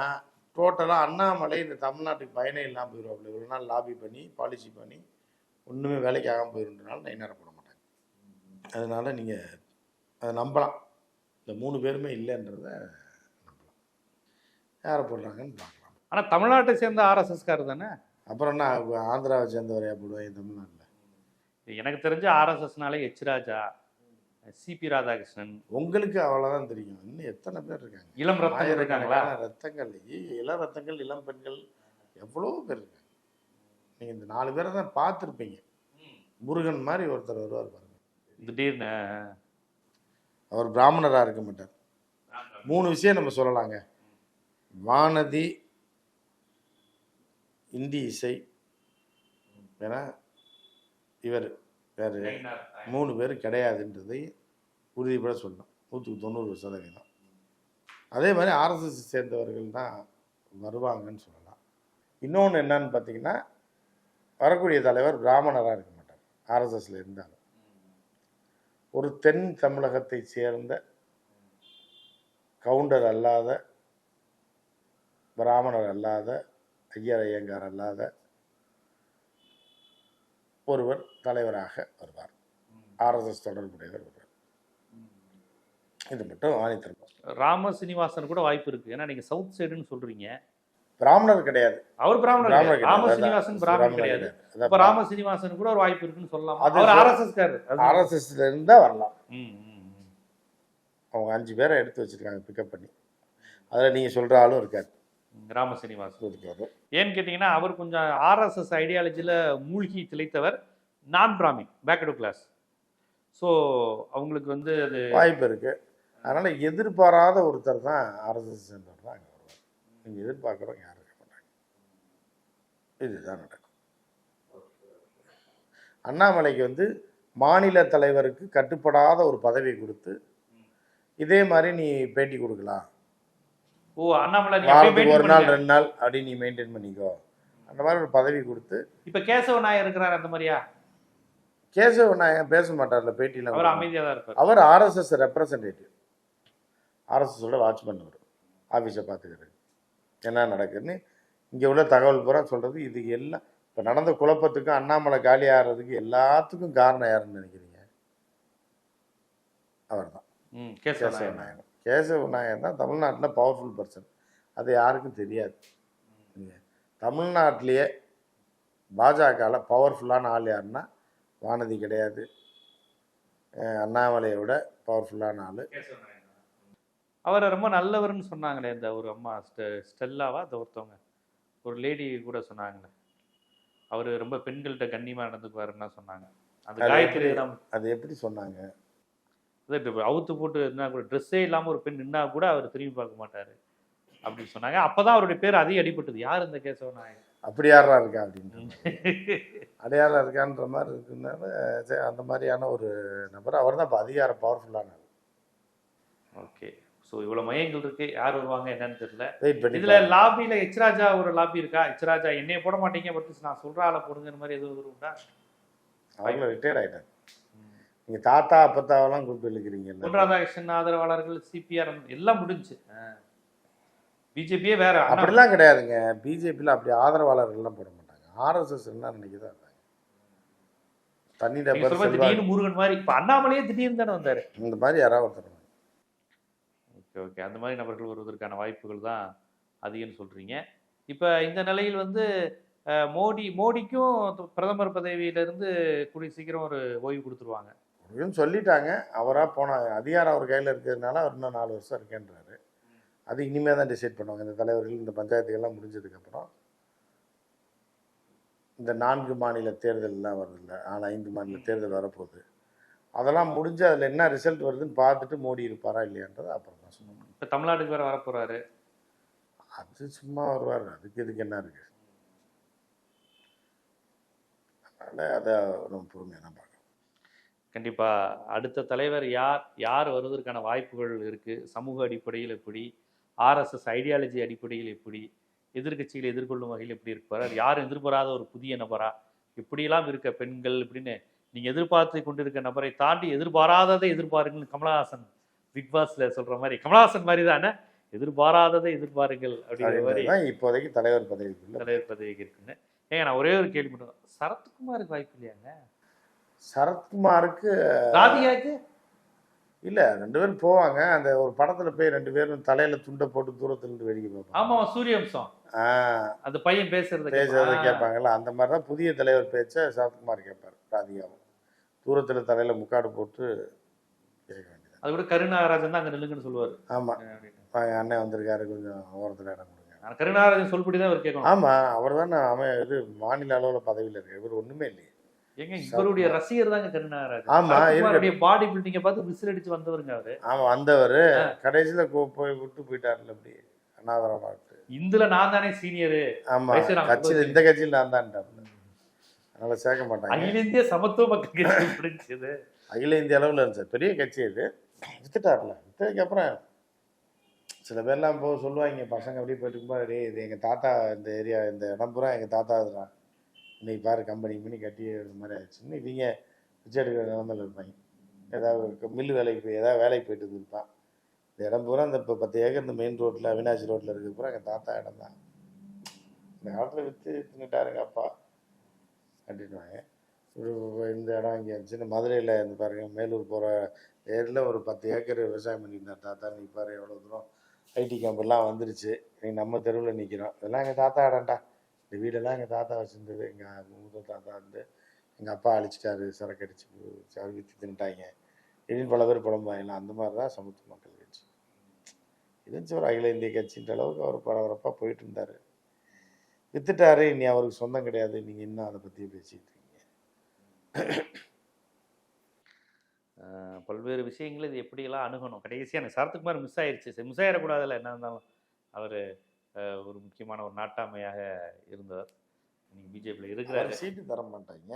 டோட்டலாக அண்ணாமலை இந்த தமிழ்நாட்டுக்கு பயனே இல்லாமல் போயிடுவாப்புல இவ்வளோ நாள் லாபி பண்ணி பாலிசி பண்ணி ஒன்றுமே வேலைக்கு ஆகாமல் போயிருந்தனால நைனார போட மாட்டாங்க அதனால நீங்கள் அதை நம்பலாம். இந்த மூணு பேருமே இல்லைன்றத நம்பலாம். யாரை போடுறாங்கன்னு பார்க்கலாம். ஆனா தமிழ்நாட்டை சேர்ந்த ஆர்எஸ்எஸ் காரர் தானே? அப்புறம் என்ன ஆந்திராவை சேர்ந்தவரையா போடுவாங்க? தமிழ்நாட்டில். எனக்கு தெரிஞ்ச ஆர்எஸ்எஸ்னாலே எச் ராஜா சிபி ராதாகிருஷ்ணன். உங்களுக்கு அவ்வளோதான் தெரியும். இன்னும் எத்தனை பேர் இருக்காங்க? இளம் ரத்தம் இருக்காங்களா? ரத்தங்கள் இளம் ரத்தங்கள் இளம் பெண்கள் எவ்வளோ பேர் இருக்காங்க? நீங்கள் இந்த நாலு பேரை தான் பார்த்துருப்பீங்க. முருகன் மாதிரி ஒருத்தர் வருவார் பாருங்க. திடீர்னு? அவர் பிராமணராக இருக்க மாட்டார். மூணு விஷயம் நம்ம சொல்லலாங்க. வானதி இந்தி இசை ஏன்னா இவர் வேறு மூணு பேர் கிடையாதுன்றதை உறுதிப்பட சொல்லலாம் நூற்றுக்கு தொண்ணூறு சதவீதம். அதே மாதிரி ஆர்எஸ்எஸ் சேர்ந்தவர்கள் தான் வருவாங்கன்னு சொல்லலாம். இன்னொன்று என்னன்னு பார்த்தீங்கன்னா வரக்கூடிய தலைவர் பிராமணராக இருக்க மாட்டார். ஆர்எஸ்எஸ்ல இருந்தாலும். ஒரு தென் தமிழகத்தை சேர்ந்த கவுண்டர் அல்லாத பிராமணர் அல்லாத ஐயர் ஐயங்கார் அல்லாத ஒருவர் தலைவராக வருவார். ஆர்எஸ்எஸ் தொடர்புடையவர் வருவார் இது மட்டும் ஆணித்தரம். ராம சீனிவாசன் கூட வாய்ப்பு இருக்கு. ஏன்னா நீங்க சவுத் சைடுன்னு சொல்றீங்க. பிராமணர் கிடையாது. அவர் பிராமணர் பிராமணர் கிடையாது. ராம கிடையாது. சீனிவாசன் அதான் பிராமணர் கிடையாது. அப்ப ராம சீனிவாசன் கூட ஒரு வாய்ப்பு இருக்குன்னு சொல்லலாம். அவர் ஆர்எஸ்எஸ் ஆர்எஸ்எஸ்ல இருந்தா வரலாம். அவங்க அஞ்சு பேரை எடுத்து வச்சிருக்காங்க பிக்கப் பண்ணி. அதுல நீங்க சொல்ற ஆளும் இருக்காரு. ராம சீனிவாசன். இருக்காரு. ஏன்னு கேட்டிங்கன்னா அவர் கொஞ்சம் ஆர்எஸ்எஸ் ஐடியாலஜியில் மூழ்கி திளைத்தவர் நான் பிராமின் பேக்கடு கிளாஸ் ஸோ அவங்களுக்கு வந்து அது வாய்ப்பு இருக்கு. அதனால எதிர்பாராத ஒருத்தர் தான் ஆர்எஸ்எஸ் சேர்ந்தவர் தான் அங்கே வருவார் நீங்க எதிர்பார்க்குறவங்க யாரும் இருக்க மாட்டாங்க. இதுதான் நடக்கும். அண்ணாமலைக்கு வந்து மாநில தலைவருக்கு கட்டுப்படாத ஒரு பதவி கொடுத்து இதே மாதிரி நீ பேட்டி கொடுக்கலாம். ஓ அண்ணாமலை ஒரு நாள். ரெண்டு நாள் அப்படி நீ மெயின்டைன் பண்ணிக்கோ. அந்த மாதிரி ஒரு பதவி கொடுத்து. இப்ப கேசவ நாயர் இருக்கிறார் அந்த மாதிரியா? கேசவ நாயகன் பேச மாட்டார்ல பேட்டியில் அவர் அமைதியா தான் இருப்பார். அவர் ஆர்எஸ்எஸ் ரெப்ரசன்டேட்டிவ் ஆர்எஸ்எஸோட வாட்ச்மேன் அவர். ஆஃபீஸை பார்த்துக்கிறது. என்ன நடக்குதுன்னு இங்கே உள்ள தகவல் பூரா சொல்கிறது இது எல்லாம். இப்போ நடந்த குழப்பத்துக்கும் அண்ணாமலை காலி ஆகிறதுக்கு எல்லாத்துக்கும் காரணம் யாருன்னு நினைக்கிறீங்க? அவர் தான் கேசவ நாயகன். கேசவ நாயகன் தான் தமிழ்நாட்டில் பவர்ஃபுல் பர்சன் அது யாருக்கும் தெரியாது. தமிழ்நாட்டிலேயே பாஜகவில் பவர்ஃபுல்லான ஆள் யாருன்னா வானதி கிடையாது. அண்ணாமலையை விட பவர்ஃபுல்லான ஆள் அவரை ரொம்ப நல்லவர்னு சொன்னாங்களே இந்த ஒரு அம்மா ஸ்டெ- ஸ்டெல்லாவா? அந்த ஒருத்தவங்க. ஒரு லேடி கூட சொன்னாங்களே. அவர் ரொம்ப பெண்கள்கிட்ட கண்ணியமா நடந்துக்குவாருன்னா சொன்னாங்க. அந்த காயத்ரி அது எப்படி சொன்னாங்க? அவுத்து போட்டு இருந்தா கூட ட்ரெஸ்ஸே இல்லாம ஒரு பெண் நின்னா கூட அவர் திரும்பி பார்க்க மாட்டாரு. அப்படின்னு சொன்னாங்க. அப்பதான் அவருடைய பேர் அதிக அடிபட்டது. யார் இந்த கேசவ நாயர் அப்படி யாரா இருக்கா அப்படின்ற அடையாளம் இருக்கான்ற மாதிரி இருக்குனால அந்த மாதிரியான ஒரு நபர். அவர் தான் இப்போ அதிகார பவர்ஃபுல்லான ஆள் ஓகே ஸோ இவ்வளவு மையங்கள் இருக்கு. யார் வருவாங்க என்னன்னு தெரியல. இதுல லாபியில எச் ராஜா ஒரு லாபி இருக்கா? எச் ராஜா என்னைய போட மாட்டீங்க பட் நான் சொல்ற ஆளை போடுங்கிற மாதிரி எதுவும் உண்டா? அவங்க ரிட்டையர்ட் ஆயிட்டாங்க. நீங்க தாத்தா அப்பத்தாவெல்லாம் கூப்பிட்டு இழுக்கிறீங்க பொன் ராதாகிருஷ்ணன் ஆதரவாளர்கள் சிபிஆர் எல்லாம் முடிஞ்சு. பிஜேபியே வேற. அப்படிலாம் கிடையாதுங்க. பிஜேபியில் அப்படி ஆதரவாளர்கள்லாம் போட மாட்டாங்க. ஆர்எஸ்எஸ் என்ன நினைக்குதா தண்ணி முருகன் மாதிரி. இப்ப அண்ணாமலையே திடீர்னு தானே வந்தாரு. இந்த மாதிரி யாராவது ஒருத்தர் ஓகே ஓகே. அந்த மாதிரி நபர்கள் வருவதற்கான வாய்ப்புகள் தான் அதிகம்னு சொல்கிறீங்க இப்போ இந்த நிலையில் வந்து மோடி மோடிக்கும் பிரதமர் பதவியிலிருந்து கூடிய சீக்கிரம் ஒரு ஓய்வு கொடுத்துருவாங்க. அப்படின்னு சொல்லிட்டாங்க. அவராக போன அதிகாரம் அவர் கையில் இருக்கிறதுனால அவர் இன்னும் நாலு வருஷம் இருக்கேன்றாரு. அது இனிமேல் தான் டிசைட் பண்ணுவாங்க. இந்த தலைவர்கள் இந்த பஞ்சாயத்துக்கெல்லாம் முடிஞ்சதுக்கப்புறம் இந்த நான்கு மாநில தேர்தல்லாம் வருது ஆனால் ஐந்து மாநில தேர்தல் வரப்போகுது. அதெல்லாம் முடிஞ்சு அதில் என்ன ரிசல்ட் வருதுன்னு பார்த்துட்டு மோடி இருப்பாரா இல்லையான்றது அப்புறம் தான். இப்போ தமிழ்நாட்டுக்கு வேற வரப்போறாரு. அது சும்மா வருவார். அதுக்கு இதுக்கு என்ன இருக்கு? அதனால் அதை நம்ம பொறுமையாக தான் பார்க்கணும். கண்டிப்பா. அடுத்த தலைவர் யார் யார் வருவதற்கான வாய்ப்புகள் இருக்கு? சமூக அடிப்படையில் எப்படி? ஆர்எஸ்எஸ் ஐடியாலஜி அடிப்படையில் எப்படி? எதிர்க்கட்சிகளை எதிர்கொள்ளும் வகையில் எப்படி இருப்பார்? யாரும் எதிர்பாராத ஒரு புதிய நபரா? இப்படியெல்லாம் இருக்க பெண்கள் இப்படின்னு நீங்க எதிர்பார்த்து கொண்டிருக்க நபரை தாண்டி எதிர்பாராததை எதிர்பாருங்கள் கமலஹாசன் பிக் பாஸ்ல சொல்ற மாதிரி கமலஹாசன் மாதிரி தானே எதிர்பாராததை எதிர்பாருங்கள் அப்படிங்கிற மாதிரி இப்போதைக்கு தலைவர் பதவிக்குள்ள. தலைவர் பதவிக்கு இருக்குன்னு ஏங்க நான் ஒரே ஒரு கேள்வி மட்டும் சரத்குமாருக்கு வாய்ப்பு இல்லையாங்க? சரத்குமாருக்கு ராதிகாக்கு இல்ல ரெண்டு பேரும் போவாங்க. அந்த ஒரு படத்துல போய் ரெண்டு பேரும் தலையில துண்டை போட்டு தூரத்துல இருந்து வேடிக்கை பார்ப்பாங்க. ஆமா சூரியவம்சம். ஆஹ் அந்த பையன் பேசுறத பேசுறத. கேட்பாங்கல்ல அந்த மாதிரி தான் புதிய தலைவர் பேச்ச சரத்குமார் கேட்பார் ராதிகாவும் தூரத்துல தலையில முக்காடு போட்டு கேட்க வேண்டியது அது கூட கருணாகராஜன் தான் அங்க நில்லுங்கன்னு சொல்லுவாரு. ஆமா. அண்ணன் வந்திருக்காரு கொஞ்சம் ஓரத்துல இடம் கொடுங்க. நான் கருணாகராஜன் சொல்படி தான் அவர் கேட்கணும். ஆமா அவர் தானே அவன் இது மாநில அளவுல பதவியில இருக்காரு. இவர் ஒண்ணுமே இல்லையே. ஏங்க இவருடைய ரசிகர் தாங்க கருணாகராஜன். ஆமா, சரத்குமாருடைய பாடி பில்டிங்க பார்த்து விசில் அடிச்சு வந்தவருங்க அவரு. ஆமா வந்தவர். கடைசியில போய் விட்டு போயிட்டாருல அப்படி. அனாதரமாட்டு இந்துல நான் தானே சீனியர். ஆமா கட்சியில் இந்த கட்சியில் நான் தான்ட்டாப்ல அதனால சேர்க்க மாட்டாங்க. அகில இந்திய சமத்துவ மக்கள் கட்சி [LAUGHS] அகில இந்திய அளவில் இருந்துச்சு பெரிய கட்சி இது வித்துட்டார்ல வித்ததுக்கு சில பேர்லாம் போக சொல்லுவாங்க பசங்க அப்படியே போயிட்டு இருக்கும்போது டே இது எங்கள் தாத்தா இந்த ஏரியா இந்த இடம் பூரா எங்கள் தாத்தா இதுதான் இன்னைக்கு பாரு கம்பெனி பண்ணி கட்டி மாதிரி ஆயிடுச்சுன்னு இவங்க பிச்சை எடுக்கிற நிலமையில் இருப்பாங்க. ஏதாவது மில்லு வேலைக்கு போய் ஏதாவது வேலைக்கு போயிட்டு இருந்திருப்பான். இந்த இடம் பூரா இந்த இப்போ பத்து ஏக்கர் இந்த மெயின் ரோட்டில் அவினாசி ரோட்டில் இருக்கிற பூரா எங்கள் தாத்தா இடம் தான். இந்த காலத்தில் விற்று தின்னுட்டாருங்க அப்பா. அப்படின்னுவாங்க. இந்த இடம் இங்கே இருந்துச்சு. மதுரையில் இந்த பாருங்க மேலூர் போகிற நேரில் ஒரு பத்து ஏக்கர் விவசாயம் பண்ணியிருந்தார் தாத்தா நீ பாரு எவ்வளோ தூரம் ஐடி கேம்பெல்லாம் வந்துருச்சு. நீ நம்ம தெருவில் நிற்கிறோம் இதெல்லாம் எங்கள் தாத்தா இடம்டா இந்த வீடெல்லாம் எங்கள் தாத்தா வச்சுருந்தது. எங்கள் மூத்த தாத்தா வந்து எங்கள் அப்பா அழிச்சிட்டாரு. சரக்கு அடிச்சு சரக்கு விற்று தின்னுட்டாங்க. இப்படின்னு பல பேர் புலம்பாங்கலாம் அந்த மாதிரி தான் சமத்துவ மக்கள் கட்சி. இதுச்சு ஒரு அகில இந்திய கட்சின்ற அளவுக்கு அவர் பரபரப்பாக போயிட்டு இருந்தார். வித்துட்டாரு. இனி அவருக்கு சொந்தம் கிடையாது. நீங்கள் இன்னும் அதை பற்றி பேசிகிட்டு இருக்கீங்க. பல்வேறு விஷயங்கள் இது எப்படியெல்லாம் அணுகணும்? கடைசியாக எனக்கு சரத்குமார் மிஸ் ஆயிடுச்சு மிஸ் ஆயிடக்கூடாதுல்ல என்ன இருந்தாலும். அவர் ஒரு முக்கியமான ஒரு நாட்டாமையாக இருந்தவர் இன்னைக்கு பிஜேபியில் இருக்கிறாரு. சீட்டு தர மாட்டாங்க.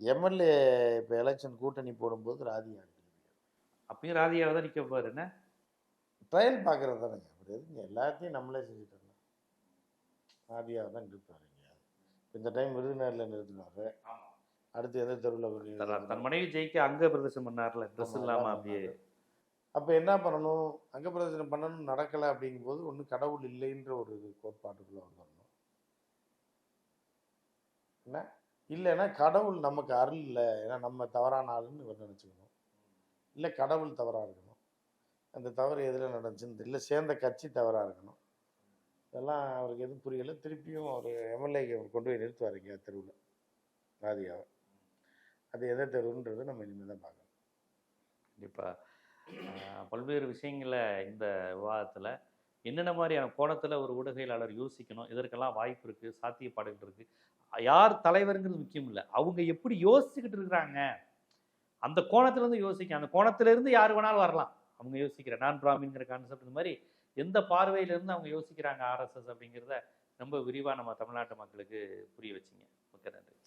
எம்எல்ஏ இப்போ எலெக்ஷன் கூட்டணி போடும்போது ராதிகா அப்பயும் ராதிகாவை தான் நிற்க போவார் என்ன? ட்ரையல் பார்க்குறது தானேங்க அப்படி எதுங்க எல்லாத்தையும் நம்மளே செஞ்சுட்டு இருந்தோம் ராதிகாவை தான் நிறுத்துவார் இந்த டைம் விருதுநகரில் நிறுத்தினாரு அடுத்து எந்த தெருவில் தன் மனைவி ஜெயிக்க அங்க பிரதேசம் பண்ணார்ல ட்ரெஸ் ஆமா, இல்லாம அதான் அப்படியே. அப்போ என்ன பண்ணணும்? அங்க பிரதர்சனம் பண்ணணும் நடக்கலை அப்படிங்கும்போது ஒன்றும் கடவுள் இல்லைன்ற ஒரு கோட்பாட்டுக்குள்ள வரணும் என்ன? இல்லைன்னா கடவுள் நமக்கு அருள் இல்லை. ஏன்னா நம்ம தவறான ஆளுன்னு இவர் நினச்சிக்கணும். இல்லை கடவுள் தவறாக இருக்கணும். அந்த தவறு எதில் நடந்துச்சுன்னு தெரியல. சேர்ந்த கட்சி தவறாக இருக்கணும். இதெல்லாம் அவருக்கு எதுவும் புரியலை. திருப்பியும் அவர் எம்எல்ஏ கொண்டு போய் நிறுத்துவார் இங்கே தெருவில். ராதிகாவை அது எதை தருன்றதை நம்ம இனிமேல் தான் பார்க்கணும் கண்டிப்பாக பல்வேறு விஷயங்களை இந்த விவாதத்தில் என்னென்ன மாதிரியான கோணத்தில் ஒரு ஊடகையாளர் யோசிக்கணும் இதற்கெல்லாம் வாய்ப்பு இருக்குது சாத்தியப்பாடுகள் இருக்குது யார் தலைவருங்கிறது முக்கியம் இல்லை. அவங்க எப்படி யோசிச்சுக்கிட்டு இருக்கிறாங்க அந்த கோணத்திலேருந்து யோசிக்க அந்த கோணத்திலேருந்து யார் வேணாலும் வரலாம். அவங்க யோசிக்கிற நான் பிராமின்ங்கிற கான்செப்ட் இந்த மாதிரி எந்த பார்வையிலேருந்து அவங்க யோசிக்கிறாங்க ஆர்எஸ்எஸ் அப்படிங்கிறத ரொம்ப விரிவாக நம்ம தமிழ்நாட்டு மக்களுக்கு புரிய வச்சிங்க. மிக்க நன்றி.